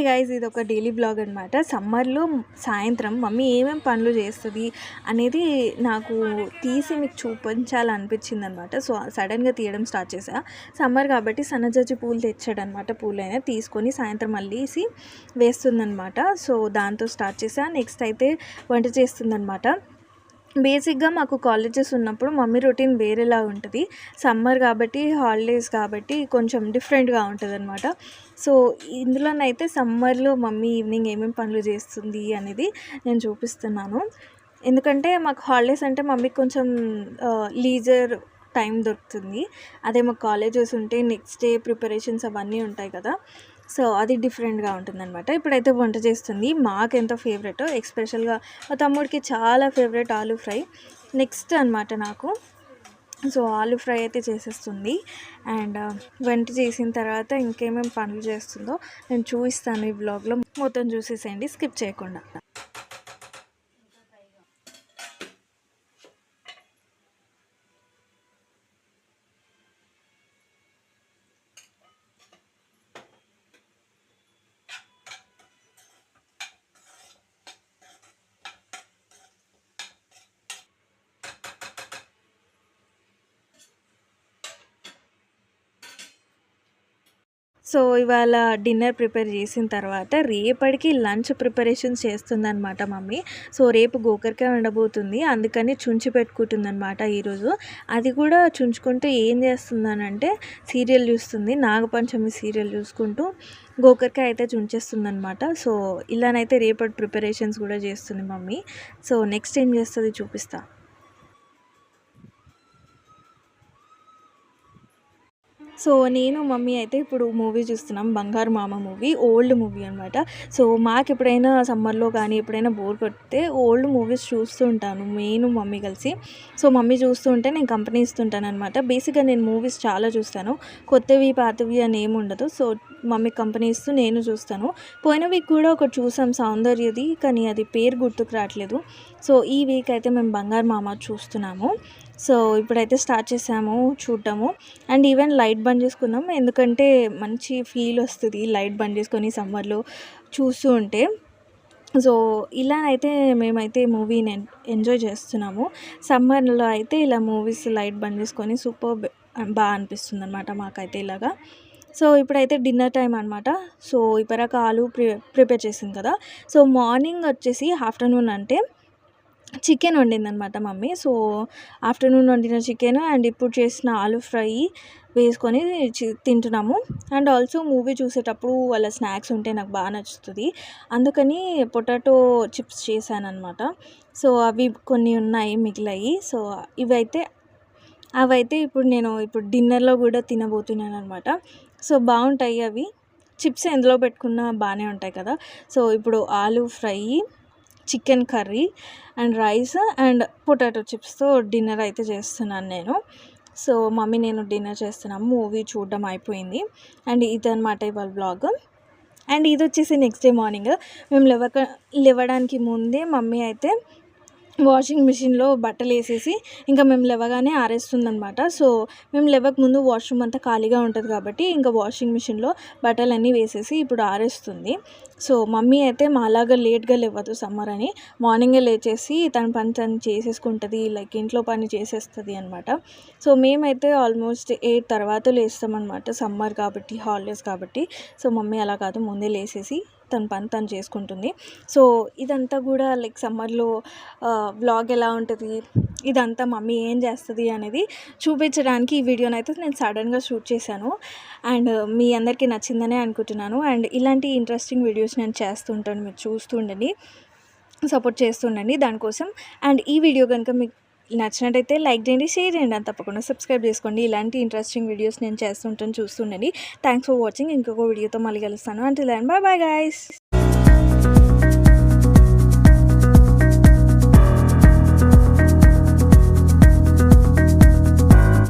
Hi guys ఇది ఒక daily blog అనమాట సమ్మర్లో సాయంత్రం మమ్మీ ఏమేమి పనులు చేస్తుంది అనేది నాకు తీసి మీకు చూపించాలనిపించింది అనమాట సో సడన్గా తీయడం స్టార్ట్ చేసా సమ్మర్ కాబట్టి సన్నజాజి పూలు తెచ్చాడనమాట పూలైనా తీసుకొని సాయంత్రం మళ్ళీసి వేస్తుందనమాట సో దాంతో స్టార్ట్ చేసా నెక్స్ట్ అయితే వంట చేస్తుందనమాట బేసిక్గా మాకు కాలేజెస్ ఉన్నప్పుడు మమ్మీ రొటీన్ వేరేలా ఉంటుంది. సమ్మర్ కాబట్టి హాలిడేస్ కాబట్టి కొంచెం డిఫరెంట్గా ఉంటుంది అనమాట సో ఇందులోనైతే సమ్మర్లో మమ్మీ ఈవినింగ్ ఏమేమి పనులు చేస్తుంది అనేది నేను చూపిస్తున్నాను. ఎందుకంటే మాకు హాలిడేస్ అంటే మమ్మీకి కొంచెం లీజర్ టైం దొరుకుతుంది. అదే మాకు కాలేజెస్ ఉంటే నెక్స్ట్ డే ప్రిపరేషన్స్ అవన్నీ ఉంటాయి కదా. సో అది డిఫరెంట్గా ఉంటుందన్నమాట. ఇప్పుడైతే వంట చేస్తుంది. మాకు ఎంతో ఫేవరెట్ ఎక్స్పెషల్గా మా తమ్ముడికి చాలా ఫేవరెట్ ఆలూ ఫ్రై. నెక్స్ట్ అనమాట నాకు. సో ఆలు ఫ్రై అయితే చేసేస్తుంది. అండ్ వంట చేసిన తర్వాత ఇంకేమేమి పనులు చేస్తుందో నేను చూపిస్తాను ఈ బ్లాగ్లో. మొత్తం చూసేసేయండి. స్కిప్ చేయకుండా. సో ఇవాళ డిన్నర్ ప్రిపేర్ చేసిన తర్వాత రేపటికి లంచ్ ప్రిపరేషన్ చేస్తుందనమాట మమ్మీ. సో రేపు గోకరకాయ ఉండబోతుంది. అందుకని చుంచి పెట్టుకుంటుందనమాట ఈరోజు. అది కూడా చుంచుకుంటూ ఏం చేస్తుందనంటే సీరియల్ చూస్తుంది. నాగపంచమి సీరియల్ చూసుకుంటూ గోకరకాయ అయితే చుంచేస్తుందనమాట సో ఇలానైతే రేపటి ప్రిపరేషన్స్ కూడా చేస్తుంది మమ్మీ. సో నెక్స్ట్ ఏం చేస్తుంది చూపిస్తాను సో నేను మమ్మీ అయితే ఇప్పుడు మూవీ చూస్తున్నాం Bangaru Mama movie old movie అనమాట సో మాకు ఎప్పుడైనా సమ్మర్లో కానీ ఎప్పుడైనా బోర్ కొడితే ఓల్డ్ మూవీస్ చూస్తూ ఉంటాను నేను మమ్మీ కలిసి. సో మమ్మీ చూస్తూ ఉంటే నేను కంపెనీ ఇస్తుంటాను అనమాట బేసిక్గా నేను మూవీస్ చాలా చూస్తాను. కొత్తవి పాతవి అని ఏమి ఉండదు. సో మమ్మీ కంపెనీ ఇస్తూ నేను చూస్తాను. పోయిన వీక్ కూడా ఒకటి చూసాం సౌందర్యది కానీ అది పేరు గుర్తుకు రావట్లేదు. సో ఈ వీక్ అయితే మేము బంగారు మామ చూస్తున్నాము. సో ఇప్పుడైతే స్టార్ట్ చేసాము చూడటము అండ్ ఈవెన్ లైట్ బంద్ చేసుకున్నాం. ఎందుకంటే మంచి ఫీల్ వస్తుంది లైట్ బంద్ చేసుకొని సమ్మర్లో చూస్తూ ఉంటే. సో ఇలా అయితే మేమైతే మూవీని ఎంజాయ్ చేస్తున్నాము. సమ్మర్లో అయితే ఇలా మూవీస్ లైట్ బంద్ చేసుకొని సూపర్ బాగా అనిపిస్తుంది అనమాట మాకైతే ఇలాగా. సో ఇప్పుడైతే డిన్నర్ టైం అనమాట సో ఇప్పటిక ఆలు ప్రి ప్రిపేర్ చేసింది కదా. సో మార్నింగ్ వచ్చేసి ఆఫ్టర్నూన్ అంటే చికెన్ వండిందనమాట మమ్మీ. సో ఆఫ్టర్నూన్ వండిన చికెన్ అండ్ ఇప్పుడు చేసిన ఆలు ఫ్రై వేసుకొని తింటున్నాము. అండ్ ఆల్సో మూవీ చూసేటప్పుడు వాళ్ళ స్నాక్స్ ఉంటే నాకు బాగా నచ్చుతుంది. అందుకని పొటాటో చిప్స్ చేశాను అనమాట సో అవి కొన్ని ఉన్నాయి మిగిలాయి. సో ఇవైతే అవైతే ఇప్పుడు నేను ఇప్పుడు డిన్నర్లో కూడా తినబోతున్నాను అనమాట సో బాగుంటాయి అవి. చిప్స్ ఎందులో పెట్టుకున్నా బాగానే ఉంటాయి కదా. సో ఇప్పుడు ఆలు fry chicken curry and rice and potato చిప్స్తో dinner అయితే చేస్తున్నాను నేను. సో మమ్మీ నేను డిన్నర్ చేస్తున్నాము మూవీ చూడడం అయిపోయింది. అండ్ ఇదనమాట ఇవాళ బ్లాగ్. అండ్ ఇది వచ్చేసి నెక్స్ట్ డే మార్నింగ్. మేము లేవక లేవడానికి ముందే మమ్మీ అయితే వాషింగ్ మిషన్లో బట్టలు వేసేసి ఇంకా మేము లేవగానే ఆరేస్తుందనమాట సో మేము లేవక ముందు వాష్రూమ్ అంతా ఖాళీగా ఉంటుంది కాబట్టి ఇంకా వాషింగ్ మిషన్లో బట్టలన్నీ వేసేసి ఇప్పుడు ఆరేస్తుంది. సో మమ్మీ అయితే మాలాగా లేట్గా లేవదు సమ్మర్ అని మార్నింగే లేచేసి తన పని తను చేసేసుకుంటుంది లైక్ ఇంట్లో పని చేసేస్తుంది అనమాట సో మేమైతే ఆల్మోస్ట్ ఎయిట్ తర్వాత లేస్తామన్నమాట సమ్మర్ కాబట్టి హాలిడేస్ కాబట్టి. సో మమ్మీ అలా కాదు ముందే లేసేసి తన పని తను చేసుకుంటుంది. సో ఇదంతా కూడా లైక్ సమ్మర్లో వ్లాగ్ ఎలా ఉంటుంది ఇదంతా మమ్మీ ఏం చేస్తుంది అనేది చూపించడానికి ఈ వీడియోని అయితే నేను సడన్గా షూట్ చేశాను. అండ్ మీ అందరికీ నచ్చిందనే అనుకుంటున్నాను. అండ్ ఇలాంటి ఇంట్రెస్టింగ్ వీడియోస్ నేను చేస్తుంటాను. మీరు చూస్తుండండి సపోర్ట్ చేస్తుండండి దానికోసం. అండ్ ఈ వీడియో కనుక మీకు నచ్చినట్టయితే లైక్ చేయండి షేర్ చేయండి అని తప్పకుండా సబ్స్క్రైబ్ చేసుకోండి. ఇలాంటి ఇంట్రెస్టింగ్ వీడియోస్ నేను చేస్తుంటాను చూస్తుండండి థ్యాంక్స్ ఫర్ వాచింగ్. ఇంకొక వీడియోతో మళ్ళీ కలుస్తాను. అంటే బాయ్ బాయ్ గాయస్.